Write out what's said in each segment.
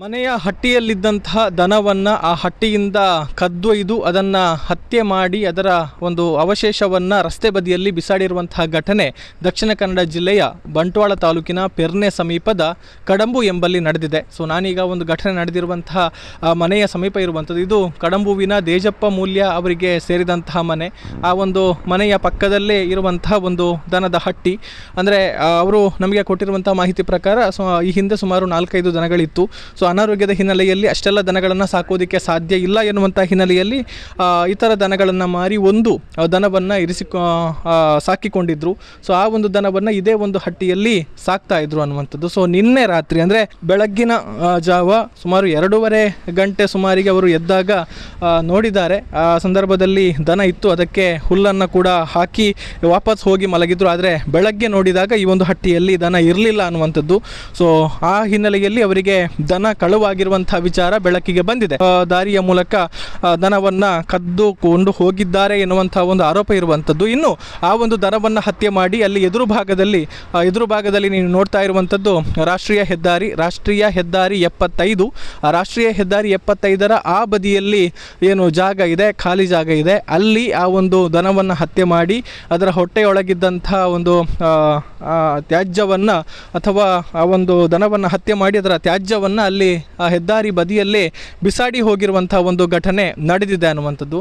ಮನೆಯ ಹಟ್ಟಿಯಲ್ಲಿದ್ದಂತಹ ದನವನ್ನು ಆ ಹಟ್ಟಿಯಿಂದ ಕದ್ದೊಯ್ದು ಅದನ್ನು ಹತ್ಯೆ ಮಾಡಿ ಅದರ ಒಂದು ಅವಶೇಷವನ್ನು ರಸ್ತೆ ಬದಿಯಲ್ಲಿ ಬಿಸಾಡಿರುವಂತಹ ಘಟನೆ ದಕ್ಷಿಣ ಕನ್ನಡ ಜಿಲ್ಲೆಯ ಬಂಟ್ವಾಳ ತಾಲೂಕಿನ ಪೆರ್ನೆ ಸಮೀಪದ ಕಡಂಬು ಎಂಬಲ್ಲಿ ನಡೆದಿದೆ. ಸೊ ನಾನೀಗ ಒಂದು ಘಟನೆ ನಡೆದಿರುವಂತಹ ಮನೆಯ ಸಮೀಪ ಇರುವಂಥದ್ದು. ಇದು ಕಡಂಬುವಿನ ದೇಜಪ್ಪ ಮೂಲ್ಯ ಅವರಿಗೆ ಸೇರಿದಂತಹ ಮನೆ. ಆ ಒಂದು ಮನೆಯ ಪಕ್ಕದಲ್ಲೇ ಇರುವಂತಹ ಒಂದು ದನದ ಹಟ್ಟಿ. ಅಂದರೆ ಅವರು ನಮಗೆ ಕೊಟ್ಟಿರುವಂತಹ ಮಾಹಿತಿ ಪ್ರಕಾರ, ಸೊ, ಈ ಹಿಂದೆ ಸುಮಾರು ನಾಲ್ಕೈದು ದನಗಳಿತ್ತು. ಸೊ ಅನಾರೋಗ್ಯದ ಹಿನ್ನೆಲೆಯಲ್ಲಿ ಅಷ್ಟೆಲ್ಲ ದನಗಳನ್ನು ಸಾಕೋದಕ್ಕೆ ಸಾಧ್ಯ ಇಲ್ಲ ಎನ್ನುವಂಥ ಹಿನ್ನೆಲೆಯಲ್ಲಿ ಇತರ ದನಗಳನ್ನು ಮಾರಿ ಒಂದು ದನವನ್ನು ಇರಿಸಿಕೊ ಸಾಕಿಕೊಂಡಿದ್ರು. ಸೊ, ಆ ಒಂದು ದನವನ್ನು ಇದೇ ಒಂದು ಹಟ್ಟಿಯಲ್ಲಿ ಸಾಕ್ತಾ ಇದ್ರು ಅನ್ನುವಂಥದ್ದು. ಸೊ, ನಿನ್ನೆ ರಾತ್ರಿ, ಅಂದರೆ ಬೆಳಗ್ಗಿನ ಜಾವ ಸುಮಾರು ಎರಡೂವರೆ ಗಂಟೆ ಸುಮಾರಿಗೆ ಅವರು ಎದ್ದಾಗ ನೋಡಿದ್ದಾರೆ. ಆ ಸಂದರ್ಭದಲ್ಲಿ ದನ ಇತ್ತು, ಅದಕ್ಕೆ ಹುಲ್ಲನ್ನು ಕೂಡ ಹಾಕಿ ವಾಪಸ್ ಹೋಗಿ ಮಲಗಿದ್ರು. ಆದರೆ ಬೆಳಗ್ಗೆ ನೋಡಿದಾಗ ಈ ಒಂದು ಹಟ್ಟಿಯಲ್ಲಿ ದನ ಇರಲಿಲ್ಲ ಅನ್ನುವಂಥದ್ದು. ಸೊ, ಆ ಹಿನ್ನೆಲೆಯಲ್ಲಿ ಅವರಿಗೆ ದನ ಕಳುವಾಗಿರುವಂತಹ ವಿಚಾರ ಬೆಳಕಿಗೆ ಬಂದಿದೆ. ದಾರಿಯ ಮೂಲಕ ದನವನ್ನ ಕದ್ದು ಕದ್ದುಕೊಂಡು ಹೋಗಿದ್ದಾರೆ ಎನ್ನುವಂತಹ ಒಂದು ಆರೋಪ ಇರುವಂಥದ್ದು. ಇನ್ನು ಆ ಒಂದು ದನವನ್ನು ಹತ್ಯೆ ಮಾಡಿ ಅಲ್ಲಿ ಎದುರು ಭಾಗದಲ್ಲಿ ಎದುರು ಭಾಗದಲ್ಲಿ ನೀವು ನೋಡ್ತಾ ಇರುವಂಥದ್ದು ರಾಷ್ಟ್ರೀಯ ಹೆದ್ದಾರಿ ರಾಷ್ಟ್ರೀಯ ಹೆದ್ದಾರಿ ಎಪ್ಪತ್ತೈದು. ರಾಷ್ಟ್ರೀಯ ಹೆದ್ದಾರಿ ಎಪ್ಪತ್ತೈದರ ಆ ಬದಿಯಲ್ಲಿ ಏನು ಜಾಗ ಇದೆ, ಖಾಲಿ ಜಾಗ ಇದೆ. ಅಲ್ಲಿ ಆ ಒಂದು ದನವನ್ನು ಹತ್ಯೆ ಮಾಡಿ ಅದರ ಹೊಟ್ಟೆಯೊಳಗಿದ್ದಂಥ ಒಂದು ತ್ಯಾಜ್ಯವನ್ನು ಅಥವಾ ಆ ಒಂದು ದನವನ್ನು ಹತ್ಯೆ ಮಾಡಿ ಅದರ ತ್ಯಾಜ್ಯವನ್ನು ಅಲ್ಲಿ ಹೆದ್ದಾರಿ ಬದಿಯಲ್ಲೇ ಬಿಸಾಡಿ ಹೋಗಿರುವಂಥ ಒಂದು ಘಟನೆ ನಡೆದಿದೆ ಅನ್ನುವಂಥದ್ದು.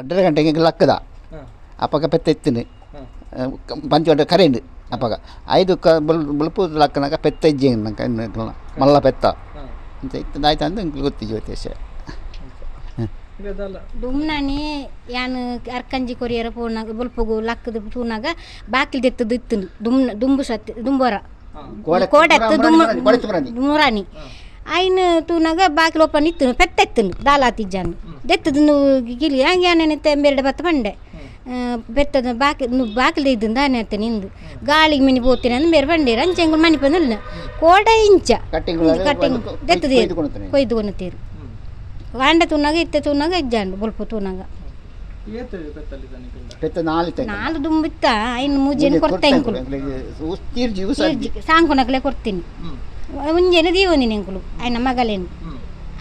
ரெண்டரை ಗಂಟೆಗೆ ಲಕ್ಕದ ಅಪ್ಪಗ ಪೆತ್ತ ಎತ್ತಿನಿ ಪಂಚ ಗಂಟೆ ಕರೆಂಡು ಅಪ್ಪಗ ಐದು ಕ ಬಲ್ ಬಲ್ಪು ಲಕ್ಕನಾಗ ಪೆತ್ತ ಇಜ್ಜಿ ಮಲ್ಲ ಪೆತ್ತ ಅಂತ ಇತ್ತು ಆಯ್ತು ಅಂತ ಇಂಕ್ಲು ಗೊತ್ತಿಜ್ಜಿ ವ್ಯತ್ಯಾಸ ಡುಮ್ನಾನಿ ಯಾನ್ ಅರ್ಕಂಜಿ ಕೊರಿಯರ ಪೋನಾಗ ಬುಲ್ಪಗು ಲಕ್ಕದ ತೂನಾಗ ಬಾಕಿಲ್ ದೆತ್ತದು ಇತ್ತನು ದುಮ್ ದುಂಬು ಸತ್ ದುಂಬೋರ ಕೋಡೆ- ಕೋಡೆತ್ತು ಕೋಡೆ ಕೋಡೆ ತುಮರಾನಿ. ದುಮ್ರಾನಿ ಆಯ್ನ ತೂನಾಗ ಬಾಕಿಲ್ ಓಪನ್ ಇತ್ತು ಪೆತ್ತ ಎತ್ತನು ದಾಲಾತಿಜ್ಜಾನು ದೆತ್ತದು ಗಿಲಿ ಹಂಗೆ ಯಾನೆತ್ತ ಎರಡು ಬತ್ತ ಬಂಡೆ ಬೆತ್ತದ ಬಾಕಿ ಬಾಕಿಲ್ ಇದ್ದಿಂದ ಆನೆ ನಿಂದು ಗಾಳಿಗೆ ಮಿನಿ ಬೋತೀನಿ ಅಂದ್ರೆ ಬೇರೆ ಬಂಡೀರ ಅಂಚೆಂಗ್ ಮನೆ ಬಂದಿಲ್ಲ ಕೋಡ ಇಂಚ ಕಟ್ಟಿಂಗ್ ದೆತ್ತದು. ಕೊಯ್ದು ಕೊನತೀರು ವಾಂಡ ತೂನಾಗ ಇತ್ತೆ ತೂನಾಗ ಇಜ್ಜಾಂಡು ಬುಲ್ಪ ತೂನಾಗ ನಾಲ್ ದುಂಬಿತ್ತ ಇನ್ನು ಮೂಜೆನ ಕೊಡ್ತೇನೆ ಸಾಂಗ್ ಕೊನಕ್ಲೆ ಕೊಡ್ತೀನಿ ಒಂಜೆನ ದೀವೊಂದಿ ಎಂಕುಲು ಆಯ್ನ ಮಗಲೇನು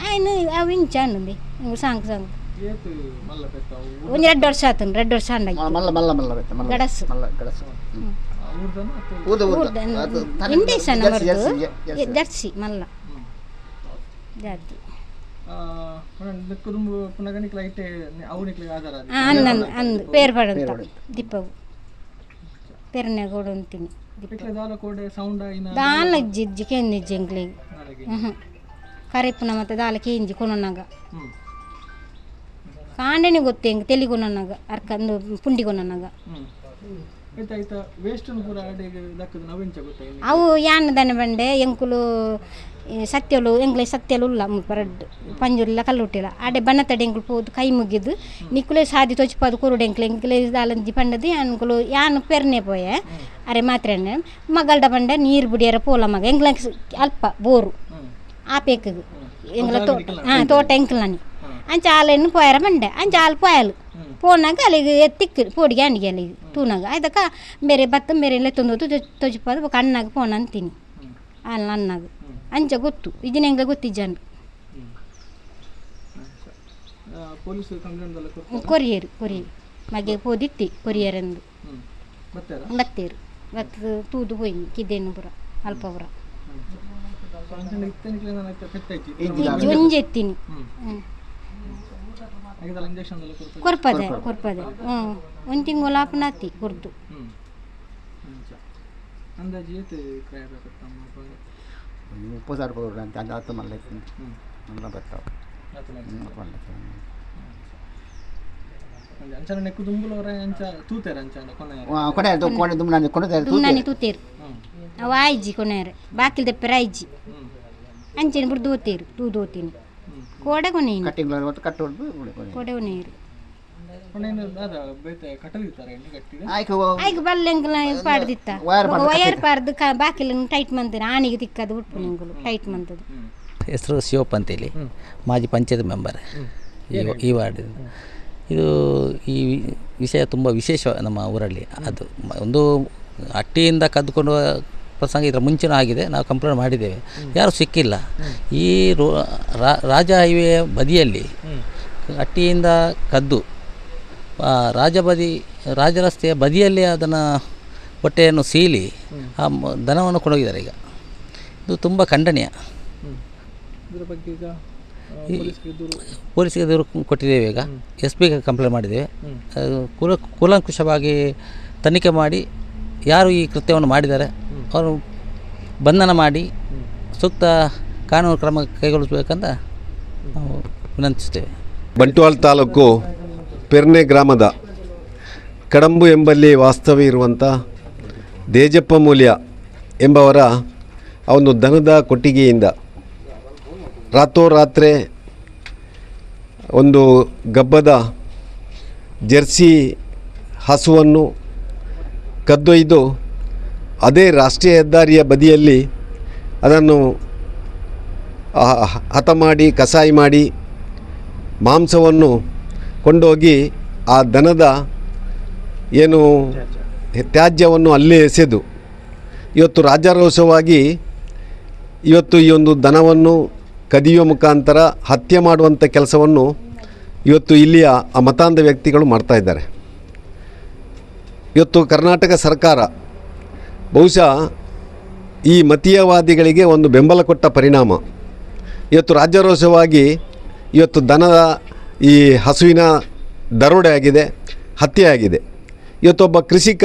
ಆಯ್ನ ಅವು ಇಂಚಾನುಂದಿ ಸಾಂಗ್ ಸಾಂಗ್. ಒಂಜಿ ರೆಡ್ ವರ್ಷ ಆತನು ರೆಡ್ ವರ್ಷ ಅಂಡ ಗಡಸು. ಇಂದೇಶ ಜರ್ಸಿ ಮಲ್ಲ. ಜಾತಿ ಅಂದ್ ಅಂದ್ ಪೇರ್ಪಡ ದಿಪ್ಪವು ಪೇರ್ನ್ಯಾಗ ಅಂತೀನಿ ದಾಲ ಜಿಜ್ಜಿ ಕೆಂದಿಜ್ಜಿ ಎಂಕ್ಲಿಗೆ ಹ್ಞೂ ಕರೆಪ್ಪುನ ಮತ್ತೆ ದಾಲ ಕೇಂಜಿ ಕೊನೊನ್ನಾಗ ಕಾಂಡೆನೆ ಗೊತ್ತು ಹೆಂಗೆ ತೆಲಿ ಕೊನೊನ್ನಾಗ ಅರ್ಕಂದು ಪುಂಡಿ ಕೊನೊನ್ನಾಗ ಅವು ಯಾನ್ ದನ ಬಂಡೆ ಎಂಕುಲು ಸತ್ಯಲು ಎಂಗ್ಲೆ ಸತ್ಯಲು ಉಲ್ಲ ಪರಡ್ ಪಂಜುರ್ಲ ಕಲ್ಲುಟ್ಟಿಲ್ಲ. ಆಡೆ ಬಣ್ಣ ತಡೆ ಎಂಕುಲು ಪೋದು ಕೈ ಮುಗಿದು ನಿಕ್ಕುಲೆ ಸಾದಿ ತೊಚ್ಪಾದು ಕುರುಡು ಎಂಕ್ಲೆ ಎಂಕ್ಲೆ ದಾಲಂಜಿ ಪಂಡದು ಅನ್ಕುಲು ಯಾನು ಪೆರ್ನೆ ಪೋಯೆ ಅರೆ ಮಾತ್ರ ಮಗಲ್ಡ ಬಂಡೆ ನೀರು ಬಿಡಿಯರ ಪೋಲ ಮಗ ಎಂಗ್ಲ ಅಲ್ಪ ಬೋರು. ಆಪೇಕಗು ಎಂಗ್ಲ ತೋಟ ಹಾಂ ತೋಟ ಎಂಕ್ಲನಿ. ಅಂಚ ಹಾಲೆನ್ನು ಪೋಯರ ಬಂಡೆ ಅಂಚ ಹಾಲು ಪೋಯಲು. ಪೋನಾಗ ಅಲ್ಲಿಗೆ ಎತ್ತಿಕ್ಕು ಪೋಡಿಗೆ ಅಂಡಿಗೆ ಅಲ್ಲಿಗೆ ತೂನಾಗ. ಆಯ್ತಕ್ಕ ಬೇರೆ ಭತ್ತ ಬೇರೆ ಎಲ್ಲ ತಂದೋದು ತೊಜಿಪಾದ ಕಣ್ಣಾಗ ಪೋನ ಅಂತೀನಿ. ಅಲ್ಲ ಅನ್ನಾಗ ಅಂಚ ಗೊತ್ತು ಇದನ್ನ ಹೆಂಗೆ ಗೊತ್ತಿಜ್ಜಾನು ಕೊರಿಯರ್ ಕೊರಿಯರು. ಮಗೆ ಪೋದಿತ್ತಿ ಕೊರಿಯರ್ ಎಂದು ಬತ್ತೇರು. ಬತ್ತು ತೂದು ಹೋಯ್ನಿ ಕಿದ್ದೇನು ಪುರ ಅಲ್ಪಪುರ. ಅಂಚನೆ ಇತ್ತನಿಕ್ಲೆ ಕೊರ್ಪದೆ ಕೊರ್ಪದೆ ಹ್ಞೂ ಒಂದು ತಿಂಗಳು ಆಪನಾತಿ ಬೇಕತ್ತಮ್ಮ ಮುಪ್ಪತ್ತು ಸಾವಿರ ರೂಪಾಯಿ ಅಂತ ಅದು ಹತ್ತು ಮಲ್ಲ ಅವ ಬರ್ತಾವೆ. ಕೊನೆ ದುಮ್ನಾನಿ ತೂತೇರು? ಅವ ಆಯ್ಜಿ ಕೊನೆಯರೆ ಬಾಕಿಲ್ ಪೆರ ಆಯ್ಜಿ ಅಂಚೆನ ಬಿಡು ದೋತೇರು ತೂ ದೋತೀನಿ ಹ್ಮ್ ನೀರು. ಕಟ್ಟಿಂಗ್ ಕಟ್ಟು ಹೊಡ್ದು ಕಟ್ಟಿದೆ? ಆಯ್ಕೆ ಆಯ್ಕೆ ಬಲ್ಲೆಂಗ್ಲ ಪಾಡ್ದಿತ್ತ? ವಯರ್ ಪಾಡ್ದು ವಯರ್ ಪಾಡ್ದು ಕ ಬಾಕಿಲ್ ಟೈಟ್ ಮಂತೇನೆ ಆನಿಗೆ ತಿಕ್ಕದು ಉಟ್ಪು ನಿಂಗುಲು ಟೈಟ್ ಮಂತದು ಹೆಸರು ಶಿವಪ್ಪ ಅಂತೇಳಿ. ಮಾಜಿ ಪಂಚಾಯತ್ ಮೆಂಬರ್ ಈ ಈ ವಾರ್ಡ್ ಇದು ಈ ವಿ- ವಿಷಯ ತುಂಬ ವಿಶೇಷ ನಮ್ಮ ಊರಲ್ಲಿ. ಅದು ಒಂದು ಅಟ್ಟಿಯಿಂದ ಕದ್ದುಕೊಂಡು ಪ್ರಸಂಗ ಇದರ ಮುಂಚೆನೂ ಆಗಿದೆ ನಾವು ಕಂಪ್ಲೇಂಟ್ ಮಾಡಿದ್ದೇವೆ. ಯಾರೂ ಸಿಕ್ಕಿಲ್ಲ. ಈ ರೋ ರಾಜ ಹೈವೇ ಬದಿಯಲ್ಲಿ ಅಟ್ಟಿಯಿಂದ ಕದ್ದು ರಾಜ ರಾಜಬದಿ ರಾಜರಸ್ತೆಯ ಬದಿಯಲ್ಲಿ ಅದನ್ನು ಹೊಟ್ಟೆಯನ್ನು ಸೀಲಿ ಆ ದನವನ್ನು ಕೊಂಡೋಗಿದ್ದಾರೆ ಈಗ. ಇದು ತುಂಬ ಖಂಡನೀಯ. ಪೊಲೀಸಿಗೆ ಇದ್ರ ಬಗ್ಗೆ ಈಗ ಆ, ಪೊಲೀಸ್ಗೆ ದೂರು ಕೊಟ್ಟಿದ್ದೇವೆ ಈಗ. ಎಸ್ ಪಿಗೆ ಕಂಪ್ಲೇಂಟ್ ಮಾಡಿದ್ದೇವೆ. ಅದು ಕುಲ ಕೂಲಂಕುಷವಾಗಿ ತನಿಖೆ ಮಾಡಿ ಯಾರು ಈ ಕೃತ್ಯವನ್ನು ಮಾಡಿದ್ದಾರೆ ಅವರು ಬಂಧನ ಮಾಡಿ ಸೂಕ್ತ ಕಾನೂನು ಕ್ರಮ ಕೈಗೊಳಿಸಬೇಕಂತ ನಾವು ವಿನಂತಿಸ್ತೇವೆ ಬಂಟ್ವಾಳ ತಾಲೂಕು ಪೆರ್ನೆ ಗ್ರಾಮದ ಕಡಂಬು ಎಂಬಲ್ಲಿ ವಾಸ್ತವ್ಯ ಇರುವಂಥ ದೇಜಪ್ಪ ಮೂಲ್ಯ ಎಂಬವರ ಒಂದು ದನದ ಕೊಟ್ಟಿಗೆಯಿಂದ ರಾತ್ರೋರಾತ್ರೆ ಒಂದು ಗಬ್ಬದ ಜರ್ಸಿ ಹಸುವನ್ನು ಕದ್ದೊಯ್ದು ಅದೇ ರಾಷ್ಟ್ರೀಯ ಹೆದ್ದಾರಿಯ ಬದಿಯಲ್ಲಿ ಅದನ್ನು ಹತ ಮಾಡಿ, ಕಸಾಯಿ ಮಾಡಿ ಮಾಂಸವನ್ನು ಕೊಂಡೋಗಿ ಆ ದನದ ಏನು ತ್ಯಾಜ್ಯವನ್ನು ಅಲ್ಲೇ ಎಸೆದು ಇವತ್ತು ರಾಜಾರೋಷವಾಗಿ ಇವತ್ತು ಈ ಒಂದು ದನವನ್ನು ಕದಿಯುವ ಮುಖಾಂತರ ಹತ್ಯೆ ಮಾಡುವಂಥ ಕೆಲಸವನ್ನು ಇವತ್ತು ಇಲ್ಲಿಯ ಆ ಮತಾಂಧ ವ್ಯಕ್ತಿಗಳು ಮಾಡ್ತಾ ಇದ್ದಾರೆ. ಇವತ್ತು ಕರ್ನಾಟಕ ಸರ್ಕಾರ ಬಹುಶಃ ಈ ಮತೀಯವಾದಿಗಳಿಗೆ ಒಂದು ಬೆಂಬಲ ಕೊಟ್ಟ ಪರಿಣಾಮ. ಇವತ್ತು ರಾಜ್ಯರೋಷವಾಗಿ ಇವತ್ತು ದನದ ಈ ಹಸುವಿನ ದರೋಡೆ ಆಗಿದೆ, ಹತ್ಯೆ ಆಗಿದೆ. ಇವತ್ತೊಬ್ಬ ಕೃಷಿಕ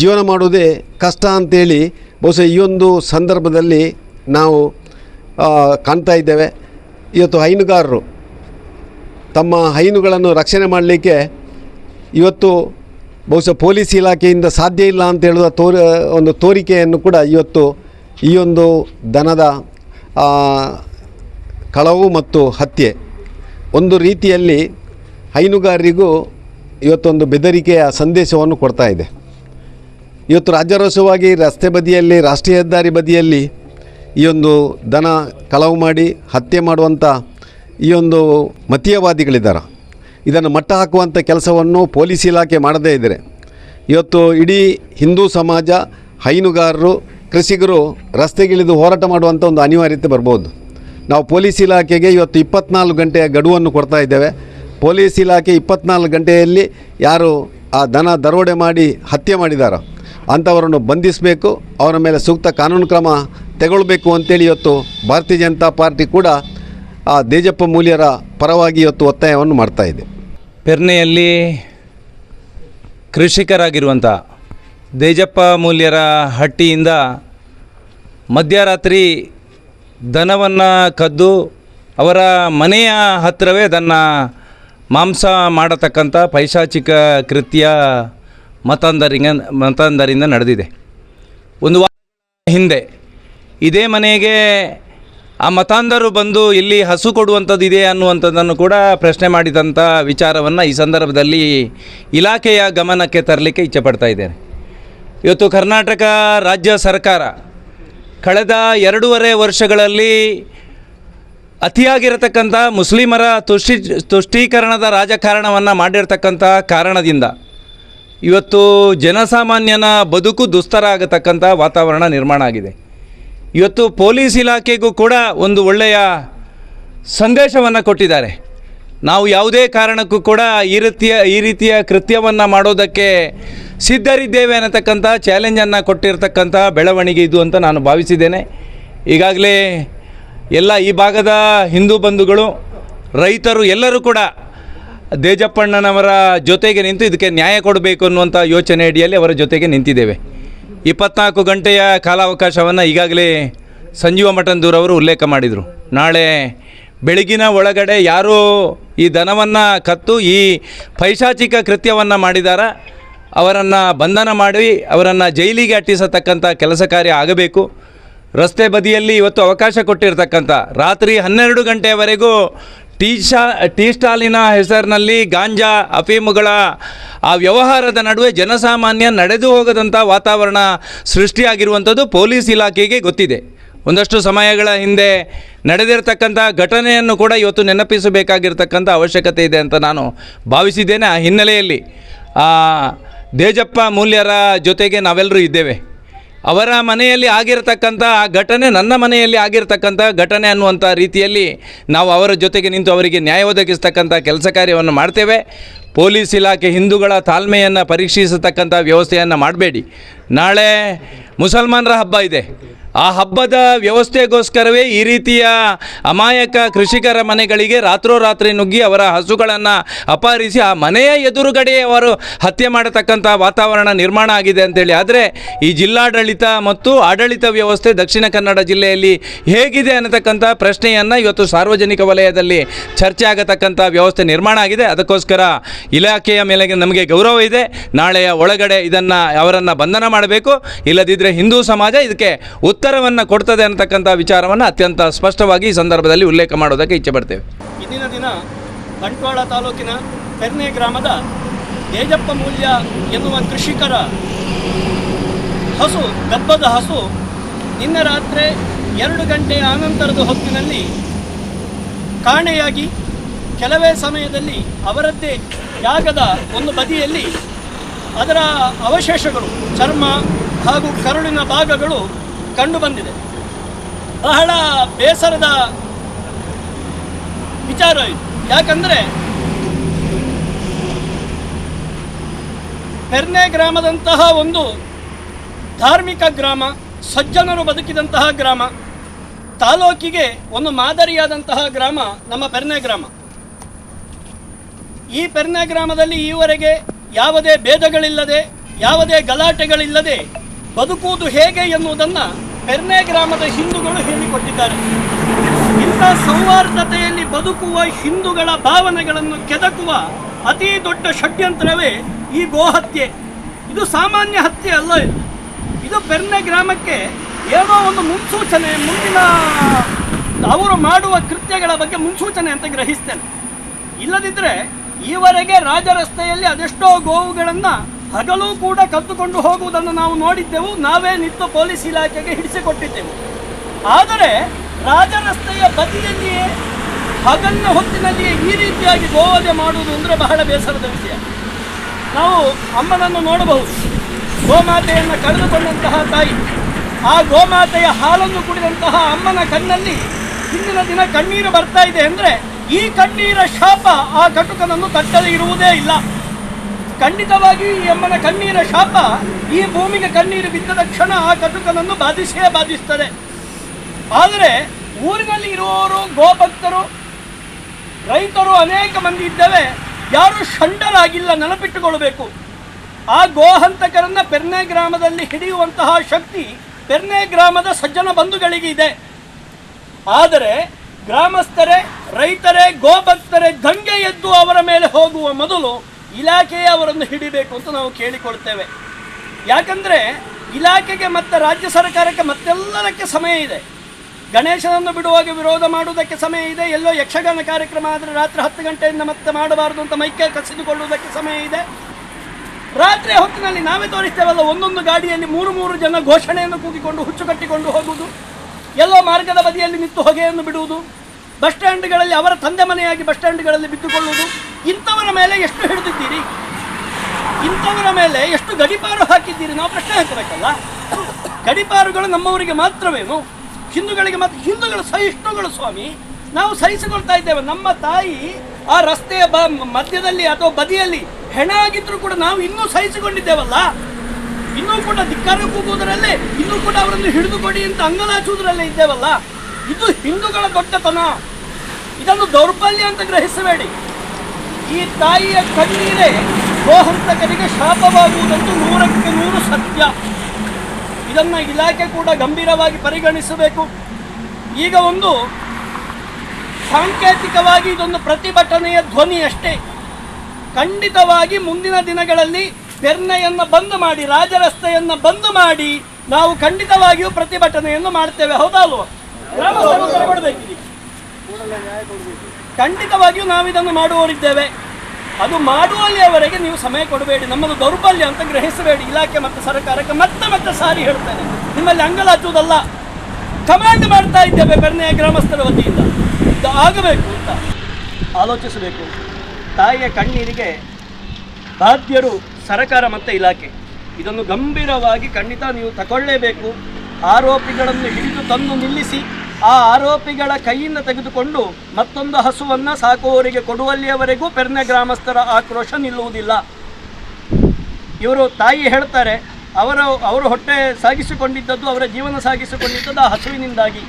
ಜೀವನ ಮಾಡುವುದೇ ಕಷ್ಟ ಅಂತೇಳಿ ಬಹುಶಃ ಈ ಒಂದು ಸಂದರ್ಭದಲ್ಲಿ ನಾವು ಕಾಣ್ತಾ ಇದ್ದೇವೆ. ಇವತ್ತು ಹೈನುಗಾರರು ತಮ್ಮ ಹೈನುಗಳನ್ನು ರಕ್ಷಣೆ ಮಾಡಲಿಕ್ಕೆ ಇವತ್ತು ಬಹುಶಃ ಪೊಲೀಸ್ ಇಲಾಖೆಯಿಂದ ಸಾಧ್ಯ ಇಲ್ಲ ಅಂತ ಹೇಳುವ ತೋರ, ಒಂದು ತೋರಿಕೆಯನ್ನು ಕೂಡ ಇವತ್ತು ಈ ಒಂದು ದನದ ಕಳವು ಮತ್ತು ಹತ್ಯೆ ಒಂದು ರೀತಿಯಲ್ಲಿ ಹೈನುಗಾರರಿಗೂ ಇವತ್ತೊಂದು ಬೆದರಿಕೆಯ ಸಂದೇಶವನ್ನು ಕೊಡ್ತಾ ಇದೆ. ಇವತ್ತು ರಾಜ್ಯಾರೋಷವಾಗಿ ರಸ್ತೆ ಬದಿಯಲ್ಲಿ, ರಾಷ್ಟ್ರೀಯ ಹೆದ್ದಾರಿ ಬದಿಯಲ್ಲಿ ಈ ಒಂದು ದನ ಕಳವು ಮಾಡಿ ಹತ್ಯೆ ಮಾಡುವಂಥ ಈ ಒಂದು ಮತೀಯವಾದಿಗಳಿದ್ದಾರೆ. ಇದನ್ನು ಮಟ್ಟ ಹಾಕುವಂಥ ಕೆಲಸವನ್ನು ಪೊಲೀಸ್ ಇಲಾಖೆ ಮಾಡದೇ ಇದ್ದರೆ ಇವತ್ತು ಇಡೀ ಹಿಂದೂ ಸಮಾಜ, ಹೈನುಗಾರರು, ಕೃಷಿಕರು ರಸ್ತೆಗಿಳಿದು ಹೋರಾಟ ಮಾಡುವಂಥ ಒಂದು ಅನಿವಾರ್ಯತೆ ಬರ್ಬೋದು. ನಾವು ಪೊಲೀಸ್ ಇಲಾಖೆಗೆ ಇವತ್ತು ಇಪ್ಪತ್ನಾಲ್ಕು ಗಂಟೆಯ ಗಡುವನ್ನು ಕೊಡ್ತಾ ಇದ್ದೇವೆ. ಪೊಲೀಸ್ ಇಲಾಖೆ ಇಪ್ಪತ್ನಾಲ್ಕು ಗಂಟೆಯಲ್ಲಿ ಯಾರು ಆ ದನ ದರೋಡೆ ಮಾಡಿ ಹತ್ಯೆ ಮಾಡಿದಾರೋ ಅಂಥವರನ್ನು ಬಂಧಿಸಬೇಕು, ಅವರ ಮೇಲೆ ಸೂಕ್ತ ಕಾನೂನು ಕ್ರಮ ತಗೊಳ್ಬೇಕು ಅಂತೇಳಿ ಇವತ್ತು ಭಾರತೀಯ ಜನತಾ ಪಾರ್ಟಿ ಕೂಡ ಆ ದೇಜಪ್ಪ ಮೂಲ್ಯರ ಪರವಾಗಿ ಇವತ್ತು ಒತ್ತಾಯವನ್ನು ಮಾಡ್ತಾ ಇದೆ. ಪೆರ್ನೆಯಲ್ಲಿ ಕೃಷಿಕರಾಗಿರುವಂಥ ದೇಜಪ್ಪ ಮೂಲ್ಯರ ಹಟ್ಟಿಯಿಂದ ಮಧ್ಯರಾತ್ರಿ ದನವನ್ನು ಕದ್ದು ಅವರ ಮನೆಯ ಹತ್ತಿರವೇ ದನ್ನ ಮಾಂಸ ಮಾಡತಕ್ಕಂಥ ಪೈಶಾಚಿಕ ಕೃತ್ಯ ಮತಾಂಧರಿಂದ ಮತಾಂಧರಿಂದ ನಡೆದಿದೆ. ಒಂದು ವಾರ ಹಿಂದೆ ಇದೇ ಮನೆಗೆ ಆ ಮತಾಂಧರು ಬಂದು ಇಲ್ಲಿ ಹಸು ಕೊಡುವಂಥದ್ದು ಇದೆ ಅನ್ನುವಂಥದ್ದನ್ನು ಕೂಡ ಪ್ರಶ್ನೆ ಮಾಡಿದಂಥ ವಿಚಾರವನ್ನು ಈ ಸಂದರ್ಭದಲ್ಲಿ ಇಲಾಖೆಯ ಗಮನಕ್ಕೆ ತರಲಿಕ್ಕೆ ಇಚ್ಛೆಪಡ್ತಾ ಇದ್ದೇನೆ. ಇವತ್ತು ಕರ್ನಾಟಕ ರಾಜ್ಯ ಸರ್ಕಾರ ಕಳೆದ ಎರಡೂವರೆ ವರ್ಷಗಳಲ್ಲಿ ಅತಿಯಾಗಿರತಕ್ಕಂಥ ಮುಸ್ಲಿಮರ ತುಷ್ಟಿ ತುಷ್ಟೀಕರಣದ ರಾಜಕಾರಣವನ್ನು ಮಾಡಿರ್ತಕ್ಕಂಥ ಕಾರಣದಿಂದ ಇವತ್ತು ಜನಸಾಮಾನ್ಯನ ಬದುಕು ದುಸ್ತರ ಆಗತಕ್ಕಂಥ ವಾತಾವರಣ ನಿರ್ಮಾಣ ಆಗಿದೆ. ಇವತ್ತು ಪೊಲೀಸ್ ಇಲಾಖೆಗೂ ಕೂಡ ಒಂದು ಒಳ್ಳೆಯ ಸಂದೇಶವನ್ನು ಕೊಟ್ಟಿದ್ದಾರೆ. ನಾವು ಯಾವುದೇ ಕಾರಣಕ್ಕೂ ಕೂಡ ಈ ರೀತಿಯ ಈ ರೀತಿಯ ಕೃತ್ಯವನ್ನು ಮಾಡೋದಕ್ಕೆ ಸಿದ್ಧರಿದ್ದೇವೆ ಅನ್ನತಕ್ಕಂಥ ಚಾಲೆಂಜನ್ನು ಕೊಟ್ಟಿರತಕ್ಕಂಥ ಬೆಳವಣಿಗೆ ಇದು ಅಂತ ನಾನು ಭಾವಿಸಿದ್ದೇನೆ. ಈಗಾಗಲೇ ಎಲ್ಲ ಈ ಭಾಗದ ಹಿಂದೂ ಬಂಧುಗಳು, ರೈತರು ಎಲ್ಲರೂ ಕೂಡ ದೇಜಪ್ಪಣ್ಣನವರ ಜೊತೆಗೆ ನಿಂತು ಇದಕ್ಕೆ ನ್ಯಾಯ ಕೊಡಬೇಕು ಅನ್ನುವಂಥ ಯೋಚನೆ ಅಡಿಯಲ್ಲಿ ಅವರ ಜೊತೆಗೆ ನಿಂತಿದ್ದೇವೆ. ಇಪ್ಪತ್ನಾಲ್ಕು ಗಂಟೆಯ ಕಾಲಾವಕಾಶವನ್ನು ಈಗಾಗಲೇ ಸಂಜೀವ ಮಠಂದೂರವರು ಉಲ್ಲೇಖ ಮಾಡಿದರು. ನಾಳೆ ಬೆಳಗಿನ ಒಳಗಡೆ ಯಾರು ಈ ದನವನ್ನು ಕತ್ತು, ಈ ಪೈಶಾಚಿಕ ಕೃತ್ಯವನ್ನು ಮಾಡಿದಾರ, ಅವರನ್ನು ಬಂಧನ ಮಾಡಿ, ಅವರನ್ನು ಜೈಲಿಗೆ ಅಟ್ಟಿಸತಕ್ಕಂಥ ಕೆಲಸ ಕಾರ್ಯ ಆಗಬೇಕು. ರಸ್ತೆ ಬದಿಯಲ್ಲಿ ಇವತ್ತು ಅವಕಾಶ ಕೊಟ್ಟಿರ್ತಕ್ಕಂಥ ರಾತ್ರಿ ಹನ್ನೆರಡು ಗಂಟೆಯವರೆಗೂ ಟೀ ಶಾ ಟೀ ಸ್ಟಾಲಿನ ಹೆಸರಿನಲ್ಲಿ ಗಾಂಜಾ ಅಫೀಮುಗಳ, ಆ ವ್ಯವಹಾರದ ನಡುವೆ ಜನಸಾಮಾನ್ಯ ನಡೆದು ಹೋಗದಂಥ ವಾತಾವರಣ ಸೃಷ್ಟಿಯಾಗಿರುವಂಥದ್ದು ಪೊಲೀಸ್ ಇಲಾಖೆಗೆ ಗೊತ್ತಿದೆ. ಒಂದಷ್ಟು ಸಮಯಗಳ ಹಿಂದೆ ನಡೆದಿರತಕ್ಕಂಥ ಘಟನೆಯನ್ನು ಕೂಡ ಇವತ್ತು ನೆನಪಿಸಬೇಕಾಗಿರ್ತಕ್ಕಂಥ ಅವಶ್ಯಕತೆ ಇದೆ ಅಂತ ನಾನು ಭಾವಿಸಿದ್ದೇನೆ. ಆ ಹಿನ್ನೆಲೆಯಲ್ಲಿ ದೇಜಪ್ಪ ಮೂಲ್ಯರ ಜೊತೆಗೆ ನಾವೆಲ್ಲರೂ ಇದ್ದೇವೆ. ಅವರ ಮನೆಯಲ್ಲಿ ಆಗಿರತಕ್ಕಂಥ ಆ ಘಟನೆ ನನ್ನ ಮನೆಯಲ್ಲಿ ಆಗಿರತಕ್ಕಂಥ ಘಟನೆ ಅನ್ನುವಂಥ ರೀತಿಯಲ್ಲಿ ನಾವು ಅವರ ಜೊತೆಗೆ ನಿಂತು ಅವರಿಗೆ ನ್ಯಾಯ ಒದಗಿಸ್ತಕ್ಕಂಥ ಕೆಲಸ ಕಾರ್ಯವನ್ನು ಮಾಡ್ತೇವೆ. ಪೊಲೀಸ್ ಇಲಾಖೆ ಹಿಂದೂಗಳ ತಾಳ್ಮೆಯನ್ನು ಪರೀಕ್ಷಿಸತಕ್ಕಂಥ ವ್ಯವಸ್ಥೆಯನ್ನು ಮಾಡಬೇಡಿ. ನಾಳೆ ಮುಸಲ್ಮಾನರ ಹಬ್ಬ ಇದೆ. ಆ ಹಬ್ಬದ ವ್ಯವಸ್ಥೆಗೋಸ್ಕರವೇ ಈ ರೀತಿಯ ಅಮಾಯಕ ಕೃಷಿಕರ ಮನೆಗಳಿಗೆ ರಾತ್ರೋರಾತ್ರಿ ನುಗ್ಗಿ ಅವರ ಹಸುಗಳನ್ನು ಅಪಹರಿಸಿ ಆ ಮನೆಯ ಎದುರುಗಡೆ ಅವರು ಹತ್ಯೆ ಮಾಡತಕ್ಕಂಥ ವಾತಾವರಣ ನಿರ್ಮಾಣ ಆಗಿದೆ ಅಂತೇಳಿ. ಆದರೆ ಈ ಜಿಲ್ಲಾಡಳಿತ ಮತ್ತು ಆಡಳಿತ ವ್ಯವಸ್ಥೆ ದಕ್ಷಿಣ ಕನ್ನಡ ಜಿಲ್ಲೆಯಲ್ಲಿ ಹೇಗಿದೆ ಅನ್ನತಕ್ಕಂಥ ಪ್ರಶ್ನೆಯನ್ನು ಇವತ್ತು ಸಾರ್ವಜನಿಕ ವಲಯದಲ್ಲಿ ಚರ್ಚೆ ಆಗತಕ್ಕಂಥ ವ್ಯವಸ್ಥೆ ನಿರ್ಮಾಣ ಆಗಿದೆ. ಅದಕ್ಕೋಸ್ಕರ ಇಲಾಖೆಯ ಮೇಲೆ ನಮಗೆ ಗೌರವ ಇದೆ. ನಾಳೆಯ ಒಳಗಡೆ ಇದನ್ನು ಅವರನ್ನು ಬಂಧನ ಮಾಡಬೇಕು. ಇಲ್ಲದಿದ್ದರೆ ಹಿಂದೂ ಸಮಾಜ ಇದಕ್ಕೆ ಉತ್ತರವನ್ನು ಕೊಡ್ತದೆ ಅನ್ನತಕ್ಕಂಥ ವಿಚಾರವನ್ನು ಅತ್ಯಂತ ಸ್ಪಷ್ಟವಾಗಿ ಈ ಸಂದರ್ಭದಲ್ಲಿ ಉಲ್ಲೇಖ ಮಾಡೋದಕ್ಕೆ ಇಚ್ಛೆ ಪಡ್ತೇವೆ. ಇಂದಿನ ದಿನ ಬಂಟ್ವಾಳ ತಾಲೂಕಿನ ಕೆರ್ನೆ ಗ್ರಾಮದ ಏಜಪ್ಪ ಮೂಲ್ಯ ಎನ್ನುವ ಕೃಷಿಕರ ಹಸು, ಗಬ್ಬದ ಹಸು ನಿನ್ನೆ ರಾತ್ರಿ ಎರಡು ಗಂಟೆಯ ಆನಂತರದ ಹೊತ್ತಿನಲ್ಲಿ ಕಾಣೆಯಾಗಿ ಕೆಲವೇ ಸಮಯದಲ್ಲಿ ಅವರದ್ದೇ ಯಾಗದ ಒಂದು ಬದಿಯಲ್ಲಿ ಅದರ ಅವಶೇಷಗಳು, ಚರ್ಮ ಹಾಗೂ ಕರುಳಿನ ಭಾಗಗಳು ಕಂಡುಬಂದಿದೆ ಬಹಳ ಬೇಸರದ ವಿಚಾರ ಇದು. ಯಾಕಂದರೆ ಪೆರ್ನೆ ಗ್ರಾಮದಂತಹ ಒಂದು ಧಾರ್ಮಿಕ ಗ್ರಾಮ, ಸಜ್ಜನರು ಬದುಕಿದಂತಹ ಗ್ರಾಮ, ತಾಲೂಕಿಗೆ ಒಂದು ಮಾದರಿಯಾದಂತಹ ಗ್ರಾಮ ನಮ್ಮ ಪೆರ್ನೆ ಗ್ರಾಮ. ಈ ಪೆರ್ನೆ ಗ್ರಾಮದಲ್ಲಿ ಈವರೆಗೆ ಯಾವುದೇ ಭೇದಗಳಿಲ್ಲದೆ, ಯಾವುದೇ ಗಲಾಟೆಗಳಿಲ್ಲದೆ ಬದುಕುವುದು ಹೇಗೆ ಎನ್ನುವುದನ್ನು ಪೆರ್ನೆ ಗ್ರಾಮದ ಹಿಂದೂಗಳು ಹೇಳಿಕೊಟ್ಟಿದ್ದಾರೆ. ಇಂಥ ಸೌಹಾರ್ದತೆಯಲ್ಲಿ ಬದುಕುವ ಹಿಂದೂಗಳ ಭಾವನೆಗಳನ್ನು ಕೆದಕುವ ಅತಿ ದೊಡ್ಡ ಷಡ್ಯಂತ್ರವೇ ಈ ಗೋಹತ್ಯೆ. ಇದು ಸಾಮಾನ್ಯ ಹತ್ಯೆ ಅಲ್ಲ ಇದು. ಇದು ಪೆರ್ನೆ ಗ್ರಾಮಕ್ಕೆ ಏನೋ ಒಂದು ಮುನ್ಸೂಚನೆ, ಮುಂದಿನ ಅವರು ಮಾಡುವ ಕೃತ್ಯಗಳ ಬಗ್ಗೆ ಮುನ್ಸೂಚನೆ ಅಂತ ಗ್ರಹಿಸ್ತೇನೆ. ಇಲ್ಲದಿದ್ದರೆ ಈವರೆಗೆ ರಾಜರಸ್ತೆಯಲ್ಲಿ ಅದೆಷ್ಟೋ ಗೋವುಗಳನ್ನು ಹಗಲು ಕೂಡ ಕದ್ದುಕೊಂಡು ಹೋಗುವುದನ್ನು ನಾವು ನೋಡಿದ್ದೆವು. ನಾವೇ ನಿಂತು ಪೊಲೀಸ್ ಇಲಾಖೆಗೆ ಹಿಡಿಸಿಕೊಟ್ಟಿದ್ದೆವು. ಆದರೆ ರಾಜರಸ್ತೆಯ ಬದಿಯಲ್ಲಿಯೇ ಹಗಲಿನ ಹೊತ್ತಿನಲ್ಲಿಯೇ ಈ ರೀತಿಯಾಗಿ ಗೋವಧೆ ಮಾಡುವುದು ಅಂದರೆ ಬಹಳ ಬೇಸರದ ವಿಷಯ. ನಾವು ಅಮ್ಮನನ್ನು ನೋಡಬಹುದು. ಗೋಮಾತೆಯನ್ನು ಕಳೆದುಕೊಂಡಂತಹ ತಾಯಿ. ಆ ಗೋಮಾತೆಯ ಹಾಲನ್ನು ಕುಡಿದಂತಹ ಅಮ್ಮನ ಕಣ್ಣಲ್ಲಿ ಹಿಂದಿನ ದಿನ ಕಣ್ಣೀರು ಬರ್ತಾ ಇದೆ ಅಂದರೆ ಈ ಕಣ್ಣೀರ ಶಾಪ ಆ ಕಟುಕನನ್ನು ತಟ್ಟದೇ ಇರುವುದೇ ಇಲ್ಲ. ಖಂಡಿತವಾಗಿ ಈ ಅಮ್ಮನ ಕಣ್ಣೀರ ಶಾಪ, ಈ ಭೂಮಿಗೆ ಕಣ್ಣೀರು ಬಿದ್ದ ಕ್ಷಣ ಆ ಕಟುಕನನ್ನು ಬಾಧಿಸೇ ಬಾಧಿಸ್ತದೆ. ಆದರೆ ಊರಿನಲ್ಲಿ ಇರುವವರು ಗೋಭಕ್ತರು, ರೈತರು ಅನೇಕ ಮಂದಿ ಇದ್ದೇವೆ, ಯಾರು ಷಂಡರಾಗಿಲ್ಲ, ನೆನಪಿಟ್ಟುಕೊಳ್ಳಬೇಕು. ಆ ಗೋಹಂತಕರನ್ನ ಪೆರ್ನೆ ಗ್ರಾಮದಲ್ಲಿ ಹಿಡಿಯುವಂತಹ ಶಕ್ತಿ ಪೆರ್ನೆ ಗ್ರಾಮದ ಸಜ್ಜನ ಬಂಧುಗಳಿಗೆ ಇದೆ. ಆದರೆ ಗ್ರಾಮಸ್ಥರೇ, ರೈತರೇ, ಗೋಭಕ್ತರೇ ದಂಗೆ ಎದ್ದು ಅವರ ಮೇಲೆ ಹೋಗುವ ಮೊದಲು ಇಲಾಖೆಯೇ ಅವರನ್ನು ಹಿಡಿಬೇಕು ಅಂತ ನಾವು ಕೇಳಿಕೊಳ್ತೇವೆ. ಯಾಕಂದರೆ ಇಲಾಖೆಗೆ ಮತ್ತು ರಾಜ್ಯ ಸರ್ಕಾರಕ್ಕೆ ಮತ್ತೆಲ್ಲದಕ್ಕೆ ಸಮಯ ಇದೆ. ಗಣೇಶನನ್ನು ಬಿಡುವಾಗ ವಿರೋಧ ಮಾಡುವುದಕ್ಕೆ ಸಮಯ ಇದೆ. ಎಲ್ಲೋ ಯಕ್ಷಗಾನ ಕಾರ್ಯಕ್ರಮ ಆದರೆ ರಾತ್ರಿ ಹತ್ತು ಗಂಟೆಯಿಂದ ಮತ್ತೆ ಮಾಡಬಾರದು ಅಂತ ಮೈಕೆ ಕಸಿದುಕೊಳ್ಳುವುದಕ್ಕೆ ಸಮಯ ಇದೆ. ರಾತ್ರಿ ಹೊತ್ತಿನಲ್ಲಿ ನಾವೇ ತೋರಿಸ್ತೇವಲ್ಲ, ಒಂದೊಂದು ಗಾಡಿಯಲ್ಲಿ ಮೂರು ಮೂರು ಜನ ಘೋಷಣೆಯನ್ನು ಕೂಗಿಕೊಂಡು ಹುಚ್ಚು ಕಟ್ಟಿಕೊಂಡು ಹೋಗುವುದು. ಎಲ್ಲೋ ಮಾರ್ಗದ ಬದಿಯಲ್ಲಿ ನಿಂತು ಹೊಗೆಯನ್ನು ಬಿಡುವುದು. ಬಸ್ ಸ್ಟ್ಯಾಂಡ್ಗಳಲ್ಲಿ ಅವರ ತಂದೆ ಮನೆಯಾಗಿ ಬಸ್ ಸ್ಟ್ಯಾಂಡ್ಗಳಲ್ಲಿ ಬಿದ್ದುಕೊಳ್ಳುವುದು ಇಂಥವರ ಮೇಲೆ ಎಷ್ಟು ಹಿಡಿದಿದ್ದೀರಿ? ಇಂಥವರ ಮೇಲೆ ಎಷ್ಟು ಗಡಿಪಾರು ಹಾಕಿದ್ದೀರಿ? ನಾವು ಪ್ರಶ್ನೆ ಹಾಕಬೇಕಲ್ಲ? ಗಡಿಪಾರುಗಳು ನಮ್ಮವರಿಗೆ ಮಾತ್ರವೇನು? ಹಿಂದೂಗಳಿಗೆ ಮಾತ್ರ ಹಿಂದೂಗಳು ಸಹಿಷ್ಣುಗಳು ಸ್ವಾಮಿ. ನಾವು ಸಹಿಸಿಕೊಳ್ತಾ ಇದ್ದೇವೆ. ನಮ್ಮ ತಾಯಿ ಆ ರಸ್ತೆಯ ಬ ಮಧ್ಯದಲ್ಲಿ ಅಥವಾ ಬದಿಯಲ್ಲಿ ಹೆಣ ಆಗಿದ್ರು ಕೂಡ ನಾವು ಇನ್ನೂ ಸಹಿಸಿಕೊಂಡಿದ್ದೇವಲ್ಲ? ಇನ್ನೂ ಕೂಡ ಧಿಕ್ಕಾರ ಕೂಗುವುದರಲ್ಲೇ ಇನ್ನೂ ಕೂಡ ಅವರನ್ನು ಹಿಡಿದುಕೊಡಿ ಅಂತ ಅಂಗಲಾಚುವುದರಲ್ಲೇ ಇದ್ದೇವಲ್ಲ? ಇದು ಹಿಂದೂಗಳ ದೊಡ್ಡತನ. ಇದನ್ನು ದೌರ್ಬಲ್ಯ ಅಂತ ಗ್ರಹಿಸಬೇಡಿ. ಈ ತಾಯಿಯ ಕಣ್ಣೀರೇ ಗೋಹಂತಕರಿಗೆ ಶಾಪವಾಗುವುದಂತೂ ನೂರಕ್ಕೆ ನೂರು ಸತ್ಯ. ಇದನ್ನು ಇಲಾಖೆ ಕೂಡ ಗಂಭೀರವಾಗಿ ಪರಿಗಣಿಸಬೇಕು. ಈಗ ಒಂದು ಸಾಂಕೇತಿಕವಾಗಿ ಇದೊಂದು ಪ್ರತಿಭಟನೆಯ ಧ್ವನಿ ಅಷ್ಟೇ. ಖಂಡಿತವಾಗಿ ಮುಂದಿನ ದಿನಗಳಲ್ಲಿ ಬೆರ್ನೆಯನ್ನು ಬಂದ್ ಮಾಡಿ, ರಾಜರಸ್ತೆಯನ್ನು ಬಂದ್ ಮಾಡಿ ನಾವು ಖಂಡಿತವಾಗಿಯೂ ಪ್ರತಿಭಟನೆಯನ್ನು ಮಾಡ್ತೇವೆ. ಹೌದಾ ಅಲ್ವಾ ಗ್ರಾಮಸ್ಥರು ಉತ್ತರ ಕೊಡ್ಬೇಕು ಇದಕ್ಕೆ. ಖಂಡಿತವಾಗಿಯೂ ನಾವು ಇದನ್ನು ಮಾಡುವವರಿದ್ದೇವೆ. ಅದು ಮಾಡುವಲ್ಲಿಯವರೆಗೆ ನೀವು ಸಮಯ ಕೊಡಬೇಡಿ. ನಮ್ಮದು ದೌರ್ಬಲ್ಯ ಅಂತ ಗ್ರಹಿಸಬೇಡಿ. ಇಲಾಖೆ ಮತ್ತು ಸರ್ಕಾರಕ್ಕೆ ಮತ್ತೆ ಮತ್ತೆ ಸಾರಿ ಹೇಳ್ತೇನೆ. ನಿಮ್ಮಲ್ಲಿ ಅಂಗಲಾಚುವುದಲ್ಲ ಕಮಾಂಡ್ ಮಾಡ್ತಾ ಇದ್ದೇವೆ ಬೆರ್ನೆಯ ಗ್ರಾಮಸ್ಥರ ವತಿಯಿಂದ. ಇದು ಆಗಬೇಕು ಅಂತ ಆಲೋಚಿಸಬೇಕು. ತಾಯಿಯ ಕಣ್ಣೀರಿಗೆ ಬಾಧ್ಯರು ಸರ್ಕಾರ ಮತ್ತು ಇಲಾಖೆ. ಇದನ್ನು ಗಂಭೀರವಾಗಿ ಖಂಡಿತ ನೀವು ತಗೊಳ್ಳೇಬೇಕು ಆರೋಪಿಗಳನ್ನು ಹಿಡಿದು ತಂದು ನಿಲ್ಲಿಸಿ. ಆ ಆರೋಪಿಗಳ ಕೈಯಿಂದ ತೆಗೆದುಕೊಂಡು ಮತ್ತೊಂದು ಹಸುವನ್ನು ಸಾಕುವವರಿಗೆ ಕೊಡುವಲ್ಲಿಯವರೆಗೂ ಪೆರ್ನೆ ಗ್ರಾಮಸ್ಥರ ಆಕ್ರೋಶ ನಿಲ್ಲುವುದಿಲ್ಲ. ಇವರು ತಾಯಿ ಹೇಳ್ತಾರೆ, ಅವರು ಅವರು ಹೊಟ್ಟೆ ಸಾಗಿಸಿಕೊಂಡಿದ್ದದ್ದು, ಅವರ ಜೀವನ ಸಾಗಿಸಿಕೊಂಡಿದ್ದದ್ದು ಆ ಹಸುವಿನಿಂದಾಗಿ.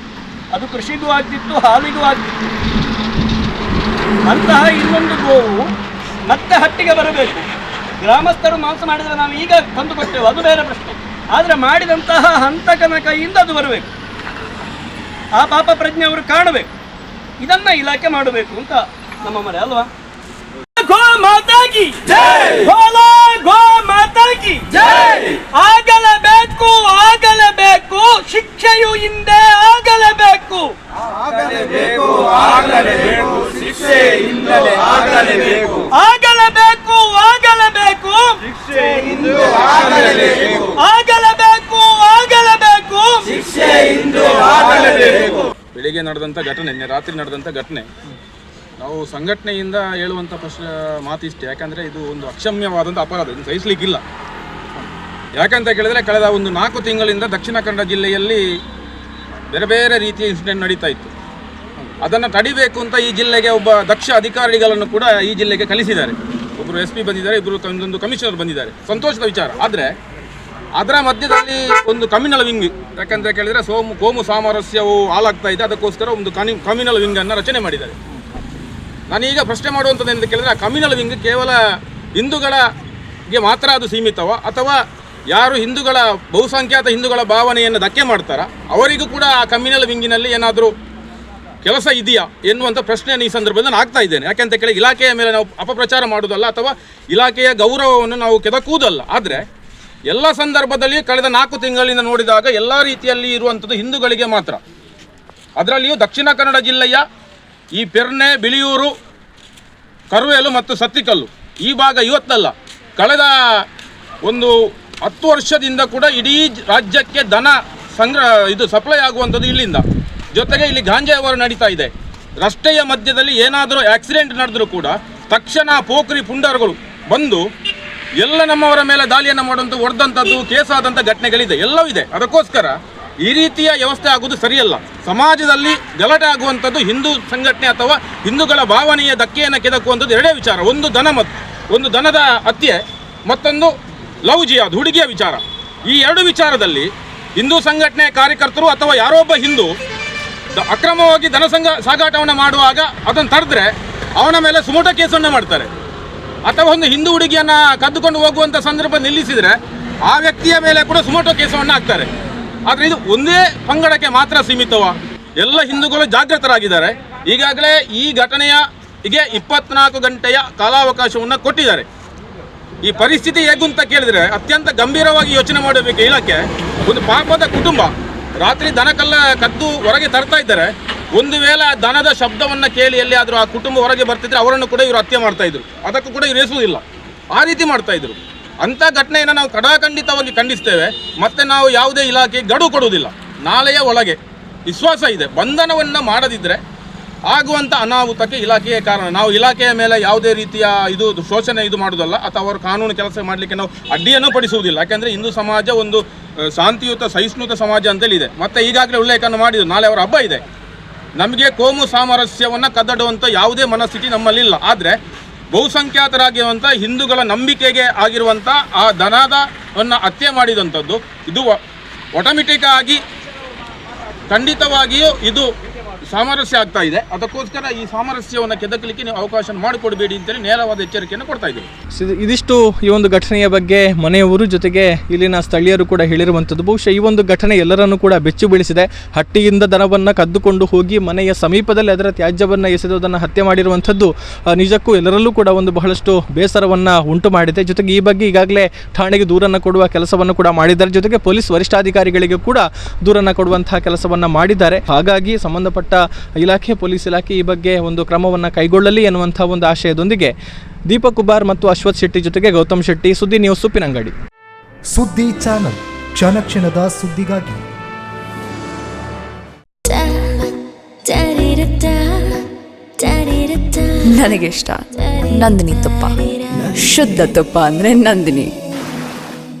ಅದು ಕೃಷಿಗೂ ಆಗ್ತಿತ್ತು, ಹಾಲಿಗೂ ಆಗ್ತಿತ್ತು. ಅಂತಹ ಇನ್ನೊಂದು ಗೋವು ಮತ್ತೆ ಹಟ್ಟಿಗೆ ಬರಬೇಕು. ಗ್ರಾಮಸ್ಥರು ಮಾಂಸ ಮಾಡಿದರೆ ನಾವು ಈಗ ತಂದು ಅದು ಬೇರೆ ಪ್ರಶ್ನೆ. ಆದರೆ ಮಾಡಿದಂತಹ ಹಂತಕನ ಕೈಯಿಂದ ಅದು ಬರಬೇಕು. ಆ ಪಾಪ ಪ್ರಜ್ಞೆ ಅವರು ಕಾಣಬೇಕು. ಇದನ್ನ ಇಲಾಖೆ ಮಾಡಬೇಕು ಅಂತ ನಮ್ಮ ಮನೆ ಅಲ್ವಾ? ಗೋ ಮಾತಾಗಿ ಗೋಲಾ ಗೋ ಮಾತಾಗಿ ಆಗಲೇಬೇಕು ಆಗಲೇಬೇಕು ಶಿಕ್ಷೆಯು ಹಿಂದೆ ಆಗಲೇಬೇಕು. ಆಗಲೇಬೇಕು. ಆಗಲೇಬೇಕು ನಡೆದಂಥ ಘಟನೆ, ನಿನ್ನೆ ರಾತ್ರಿ ನಡೆದಂಥ ಘಟನೆ. ನಾವು ಸಂಘಟನೆಯಿಂದ ಹೇಳುವಂಥ ಪ್ರಶ್ನೆ, ಮಾತಿಷ್ಟು. ಯಾಕಂದರೆ ಇದು ಒಂದು ಅಕ್ಷಮ್ಯವಾದಂಥ ಅಪರಾಧ, ಇದನ್ನು ಸಹಿಸಲಿಕ್ಕಿಲ್ಲ. ಯಾಕಂತ ಕೇಳಿದ್ರೆ ಕಳೆದ ಒಂದು ನಾಲ್ಕು ತಿಂಗಳಿಂದ ದಕ್ಷಿಣ ಕನ್ನಡ ಜಿಲ್ಲೆಯಲ್ಲಿ ಬೇರೆ ಬೇರೆ ರೀತಿಯ ಇನ್ಸಿಡೆಂಟ್ ನಡೀತಾ ಇತ್ತು. ಅದನ್ನು ತಡಿಬೇಕು ಅಂತ ಈ ಜಿಲ್ಲೆಗೆ ಒಬ್ಬ ದಕ್ಷ ಅಧಿಕಾರಿಗಳನ್ನು ಕೂಡ ಈ ಜಿಲ್ಲೆಗೆ ಕಲಿಸಿದ್ದಾರೆ ಒಬ್ಬರು ಎಸ್ ಪಿ ಬಂದಿದ್ದಾರೆ ಇಬ್ಬರು ಒಂದು ಕಮಿಷನರ್ ಬಂದಿದ್ದಾರೆ. ಸಂತೋಷದ ವಿಚಾರ. ಆದರೆ ಅದರ ಮಧ್ಯದಲ್ಲಿ ಒಂದು ಕಮ್ಯುನಲ್ ವಿಂಗ್ ಯಾಕಂತ ಕೇಳಿದ್ರೆ ಸೋಮು, ಕೋಮು ಸಾಮರಸ್ಯವು ಹಾಳಾಗ್ತಾ ಇದೆ. ಅದಕ್ಕೋಸ್ಕರ ಒಂದು ಕನಿ ಕಮ್ಯುನಲ್ ವಿಂಗ್ ಅನ್ನು ರಚನೆ ಮಾಡಿದ್ದಾರೆ. ನಾನೀಗ ಪ್ರಶ್ನೆ ಮಾಡುವಂಥದ್ದು ಎಂದು ಕೇಳಿದ್ರೆ, ಆ ಕಮ್ಯುನಲ್ ವಿಂಗ್ ಕೇವಲ ಹಿಂದೂಗಳಿಗೆ ಮಾತ್ರ ಅದು ಸೀಮಿತವ? ಅಥವಾ ಯಾರು ಹಿಂದೂಗಳ ಬಹುಸಂಖ್ಯಾತ ಹಿಂದೂಗಳ ಭಾವನೆಯನ್ನು ಧಕ್ಕೆ ಮಾಡ್ತಾರ? ಅವರಿಗೂ ಕೂಡ ಆ ಕಮ್ಯುನಲ್ ವಿಂಗಿನಲ್ಲಿ ಏನಾದರೂ ಕೆಲಸ ಇದೆಯಾ ಎನ್ನುವಂಥ ಪ್ರಶ್ನೆಯನ್ನು ಈ ಸಂದರ್ಭದಲ್ಲಿ ನಾನು ಆಗ್ತಾ ಇದ್ದೇನೆ. ಯಾಕೆಂತ ಕೇಳಿ ಇಲಾಖೆಯ ಮೇಲೆ ನಾವು ಅಪಪ್ರಚಾರ ಮಾಡುವುದಲ್ಲ, ಅಥವಾ ಇಲಾಖೆಯ ಗೌರವವನ್ನು ನಾವು ಕೆದಕುವುದಲ್ಲ. ಆದರೆ ಎಲ್ಲ ಸಂದರ್ಭದಲ್ಲಿ ಕಳೆದ ನಾಲ್ಕು ತಿಂಗಳಿಂದ ನೋಡಿದಾಗ ಎಲ್ಲ ರೀತಿಯಲ್ಲಿ ಇರುವಂಥದ್ದು ಹಿಂದೂಗಳಿಗೆ ಮಾತ್ರ. ಅದರಲ್ಲಿಯೂ ದಕ್ಷಿಣ ಕನ್ನಡ ಜಿಲ್ಲೆಯ ಈ ಪೆರ್ನೆ, ಬಿಳಿಯೂರು, ಕರುವೆಲು ಮತ್ತು ಸತ್ತಿಕಲ್ಲು ಈ ಭಾಗ ಇವತ್ತಲ್ಲ. ಕಳೆದ ಒಂದು ಹತ್ತು ವರ್ಷದಿಂದ ಕೂಡ ಇಡೀ ರಾಜ್ಯಕ್ಕೆ ದನ ಸಂಗ್ರಹ ಇದು ಸಪ್ಲೈ ಆಗುವಂಥದ್ದು ಇಲ್ಲಿಂದ. ಜೊತೆಗೆ ಇಲ್ಲಿ ಗಾಂಜಾ ವ್ಯವಹಾರ ನಡೀತಾ ಇದೆ. ರಸ್ತೆಯ ಮಧ್ಯದಲ್ಲಿ ಏನಾದರೂ ಆಕ್ಸಿಡೆಂಟ್ ನಡೆದರೂ ಕೂಡ ತಕ್ಷಣ ಪೋಖ್ರಿ ಪುಂಡರುಗಳು ಬಂದು ಎಲ್ಲ ನಮ್ಮವರ ಮೇಲೆ ದಾಳಿಯನ್ನು ಮಾಡುವಂಥ ಹೊಡೆದಂಥದ್ದು ಕೇಸಾದಂಥ ಘಟನೆಗಳಿದೆ. ಎಲ್ಲವೂ ಇದೆ. ಅದಕ್ಕೋಸ್ಕರ ಈ ರೀತಿಯ ವ್ಯವಸ್ಥೆ ಆಗುವುದು ಸರಿಯಲ್ಲ. ಸಮಾಜದಲ್ಲಿ ಗಲಾಟೆ ಆಗುವಂಥದ್ದು ಹಿಂದೂ ಸಂಘಟನೆ ಅಥವಾ ಹಿಂದೂಗಳ ಭಾವನೆಯ ಧಕ್ಕೆಯನ್ನು ಕೆದಕುವಂಥದ್ದು ಎರಡೇ ವಿಚಾರ. ಒಂದು ದನ ಮತ್ತು ಒಂದು ದನದ ಹತ್ಯೆ, ಮತ್ತೊಂದು ಲವ್ ಜಿಯಾದ್ ಹುಡುಗಿಯ ವಿಚಾರ. ಈ ಎರಡು ವಿಚಾರದಲ್ಲಿ ಹಿಂದೂ ಸಂಘಟನೆ ಕಾರ್ಯಕರ್ತರು ಅಥವಾ ಯಾರೋ ಒಬ್ಬ ಹಿಂದೂ ಅಕ್ರಮವಾಗಿ ಧನಸಂಗ ಸಾಗಾಟವನ್ನು ಮಾಡುವಾಗ ಅದನ್ನು ತಡೆದ್ರೆ ಅವನ ಮೇಲೆ ಸುಮೋಟ ಕೇಸನ್ನು ಮಾಡ್ತಾರೆ. ಅಥವಾ ಒಂದು ಹಿಂದೂ ಹುಡುಗಿಯನ್ನ ಕದ್ದುಕೊಂಡು ಹೋಗುವಂಥ ಸಂದರ್ಭ ನಿಲ್ಲಿಸಿದರೆ ಆ ವ್ಯಕ್ತಿಯ ಮೇಲೆ ಕೂಡ ಸುಮೋಟೋ ಕೇಸವನ್ನು ಹಾಕ್ತಾರೆ. ಆದರೆ ಇದು ಒಂದೇ ಪಂಗಡಕ್ಕೆ ಮಾತ್ರ ಸೀಮಿತವ? ಎಲ್ಲ ಹಿಂದೂಗಳು ಜಾಗೃತರಾಗಿದ್ದಾರೆ. ಈಗಾಗಲೇ ಈ ಘಟನೆಯ ಹೀಗೆ ಇಪ್ಪತ್ನಾಲ್ಕು ಗಂಟೆಯ ಕಾಲಾವಕಾಶವನ್ನು ಕೊಟ್ಟಿದ್ದಾರೆ. ಈ ಪರಿಸ್ಥಿತಿ ಹೇಗೂ ಅಂತ ಕೇಳಿದ್ರೆ ಅತ್ಯಂತ ಗಂಭೀರವಾಗಿ ಯೋಚನೆ ಮಾಡಬೇಕು ಇಲಾಖೆ. ಒಂದು ಪಾಪದ ಕುಟುಂಬ ರಾತ್ರಿ ದನಕಲ್ಲ ಕದ್ದು ಹೊರಗೆ ತರ್ತಾ ಇದ್ದಾರೆ. ಒಂದು ವೇಳೆ ಆ ದನದ ಶಬ್ದವನ್ನು ಕೇಳಿ ಎಲ್ಲಿಯಾದರೂ ಆ ಕುಟುಂಬ ಹೊರಗೆ ಬರ್ತಿದ್ರೆ ಅವರನ್ನು ಕೂಡ ಇವರು ಹತ್ಯೆ ಮಾಡ್ತಾ ಇದ್ರು. ಅದಕ್ಕೂ ಕೂಡ ಇವರು ಎಸುವುದಿಲ್ಲ ಆ ರೀತಿ ಮಾಡ್ತಾ ಇದ್ರು. ಅಂಥ ಘಟನೆಯನ್ನು ನಾವು ಕಡಾಖಂಡಿತವಾಗಿ ಖಂಡಿಸ್ತೇವೆ. ಮತ್ತೆ ನಾವು ಯಾವುದೇ ಇಲಾಖೆ ಗಡುವು ಕೊಡುವುದಿಲ್ಲ. ನಾಳೆಯ ಒಳಗೆ ವಿಶ್ವಾಸ ಇದೆ. ಬಂಧನವನ್ನು ಮಾಡದಿದ್ದರೆ ಆಗುವಂಥ ಅನಾಹುತಕ್ಕೆ ಇಲಾಖೆಯೇ ಕಾರಣ. ನಾವು ಇಲಾಖೆಯ ಮೇಲೆ ಯಾವುದೇ ರೀತಿಯ ಇದು ಶೋಷಣೆ ಇದು ಮಾಡುವುದಲ್ಲ. ಅಥವಾ ಅವರು ಕಾನೂನು ಕೆಲಸ ಮಾಡಲಿಕ್ಕೆ ನಾವು ಅಡ್ಡಿಯನ್ನು ಪಡಿಸುವುದಿಲ್ಲ. ಯಾಕೆಂದರೆ ಹಿಂದೂ ಸಮಾಜ ಒಂದು ಶಾಂತಿಯುತ, ಸಹಿಷ್ಣುತ ಸಮಾಜ ಅಂತೇಳಿ ಇದೆ ಮತ್ತೆ ಈಗಾಗಲೇ ಉಲ್ಲೇಖನ ಮಾಡಿದ್ರು. ನಾಳೆ ಅವರ ಹಬ್ಬ ಇದೆ. ನಮಗೆ ಕೋಮು ಸಾಮರಸ್ಯವನ್ನು ಕದಡುವಂಥ ಯಾವುದೇ ಮನಸ್ಥಿತಿ ನಮ್ಮಲ್ಲಿಲ್ಲ. ಆದರೆ ಬಹುಸಂಖ್ಯಾತರಾಗಿರುವಂಥ ಹಿಂದೂಗಳ ನಂಬಿಕೆಗೆ ಆಗಿರುವಂಥ ಆ ಧನಾದವನ್ನು ಹತ್ಯೆ ಮಾಡಿದಂಥದ್ದು, ಇದು ಆಟೋಮೆಟಿಕ್ ಆಗಿ ಖಂಡಿತವಾಗಿಯೂ ಇದು ಸಾಮರಸ್ಯ ಆಗ್ತಾ ಇದೆ. ಅದಕ್ಕೋಸ್ಕರ ಈ ಸಾಮರಸ್ಯವನ್ನು ಕೆದಕಲಿಕ್ಕೆ ನೀವು ಅವಕಾಶ ಮಾಡಿಕೊಡಬೇಡಿ ಅಂತೇಳಿ ನೇರವಾದ ಎಚ್ಚರಿಕೆಯನ್ನು ಕೊಡ್ತಾ ಇದ್ದೀವಿ. ಇದಿಷ್ಟು ಈ ಒಂದು ಘಟನೆಯ ಬಗ್ಗೆ ಮನೆಯವರು ಜೊತೆಗೆ ಇಲ್ಲಿನ ಸ್ಥಳೀಯರು ಕೂಡ ಹೇಳಿರುವಂಥದ್ದು. ಬಹುಶಃ ಈ ಒಂದು ಘಟನೆ ಎಲ್ಲರನ್ನು ಕೂಡ ಬೆಚ್ಚು ಬೀಳಿಸಿದೆ. ಹಟ್ಟಿಯಿಂದ ದನವನ್ನು ಕದ್ದುಕೊಂಡು ಹೋಗಿ ಮನೆಯ ಸಮೀಪದಲ್ಲಿ ಅದರ ತ್ಯಾಜ್ಯವನ್ನು ಎಸೆದುವುದನ್ನು ಹತ್ಯೆ ಮಾಡಿರುವಂಥದ್ದು ನಿಜಕ್ಕೂ ಎಲ್ಲರಲ್ಲೂ ಕೂಡ ಒಂದು ಬಹಳಷ್ಟು ಬೇಸರವನ್ನು ಉಂಟು ಮಾಡಿದೆ. ಜೊತೆಗೆ ಈ ಬಗ್ಗೆ ಈಗಾಗಲೇ ಠಾಣೆಗೆ ದೂರನ್ನು ಕೊಡುವ ಕೆಲಸವನ್ನು ಕೂಡ ಮಾಡಿದ್ದಾರೆ. ಜೊತೆಗೆ ಪೊಲೀಸ್ ವರಿಷ್ಠಾಧಿಕಾರಿಗಳಿಗೆ ಕೂಡ ದೂರನ್ನು ಕೊಡುವಂತಹ ಕೆಲಸವನ್ನು ಮಾಡಿದ್ದಾರೆ. ಹಾಗಾಗಿ ಸಂಬಂಧಪಟ್ಟ ಇಲಾಖೆ ಪೊಲೀಸ್ ಇಲಾಖೆ ಈ ಬಗ್ಗೆ ಒಂದು ಕ್ರಮವನ್ನು ಕೈಗೊಳ್ಳಲಿ ಎನ್ನುವಂಥ ಒಂದು ಆಶಯದೊಂದಿಗೆ ದೀಪಕ್ ಕುಮಾರ್ ಮತ್ತು ಅಶ್ವಥ್ ಶೆಟ್ಟಿ ಜೊತೆಗೆ ಗೌತಮ್ ಶೆಟ್ಟಿ ಸುದ್ದಿ ನ್ಯೂಸ್ ಸುಪ್ಪಿನಂಗಡಿ ಸುದ್ದಿ ಚಾನಲ್ ಕ್ಷಣ ಕ್ಷಣದ ಸುದ್ದಿಗಾಗಿ. ನನಗೆ ಇಷ್ಟ. ನಂದಿನಿ ತುಪ್ಪ. ಶುದ್ಧ ತುಪ್ಪ ಅಂದ್ರೆ ನಂದಿನಿ.